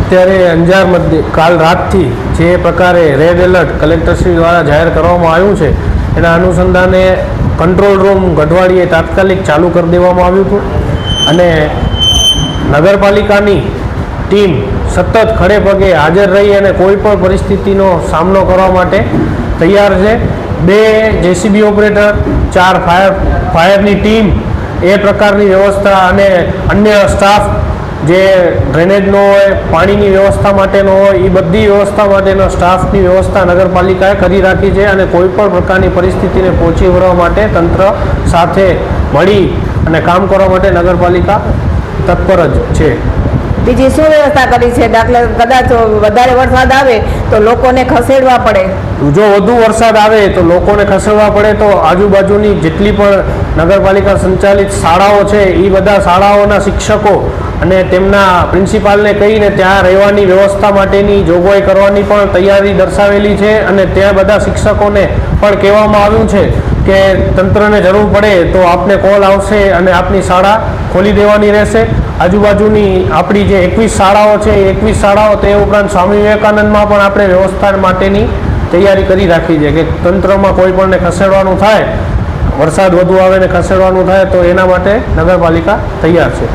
અત્યારે અંજાર મધ્ય કાલ રાતથી જે પ્રકારે રેડ એલર્ટ કલેક્ટરશ્રી દ્વારા જાહેર કરવામાં આવ્યું છે, એના અનુસંધાને કંટ્રોલ રૂમ ગઢવાડીએ તાત્કાલિક ચાલુ કરી દેવામાં આવ્યું હતું અને નગરપાલિકાની ટીમ સતત ખડે પગે હાજર રહી અને કોઈ પણ પરિસ્થિતિનો સામનો કરવા માટે તૈયાર છે. બે જેસીબી ઓપરેટર ચાર ફાયર ફાયરની ટીમ એ પ્રકારની વ્યવસ્થા અને અન્ય સ્ટાફ જે ડ્રેનેજનો હોય પાણીની વ્યવસ્થા માટેનો હોય એ બધી વ્યવસ્થા માટેનો સ્ટાફની વ્યવસ્થા નગરપાલિકાએ કરી રાખી છે અને કોઈ પણ પ્રકારની પરિસ્થિતિને પહોંચી વળવા માટે તંત્ર સાથે મળી અને કામ કરવા માટે નગરપાલિકા તત્પર જ છે. બીજી શું વ્યવસ્થા કરી છે? દાખલા કદાચ વધારે વરસાદ આવે તો લોકોને ખસેડવા પડે. જો વધુ વરસાદ આવે તો લોકોને ખસેડવા પડે તો આજુબાજુની જેટલી પણ નગરપાલિકા સંચાલિત શાળાઓ છે એ બધા શાળાઓના શિક્ષકો અને તેમના પ્રિન્સિપાલને કહીને ત્યાં રહેવાની વ્યવસ્થા માટેની જોગવાઈ કરવાની પણ તૈયારી દર્શાવેલી છે અને ત્યાં બધા શિક્ષકોને પણ કહેવામાં આવ્યું છે કે તંત્રને જરૂર પડે તો આપને કોલ આવશે અને આપની શાળા ખોલી દેવાની રહેશે. આજુબાજુની આપણી જે એકવીસ શાળાઓ છે, એ એકવીસ શાળાઓ તે ઉપરાંત સ્વામી વિવેકાનંદમાં પણ આપણે વ્યવસ્થા માટેની તૈયારી કરી રાખી છે કે તંત્રમાં કોઈ પણને ખસેડવાનું થાય, વરસાદ વધુ આવે ને ખસેડવાનું થાય તો એના માટે નગરપાલિકા તૈયાર છે.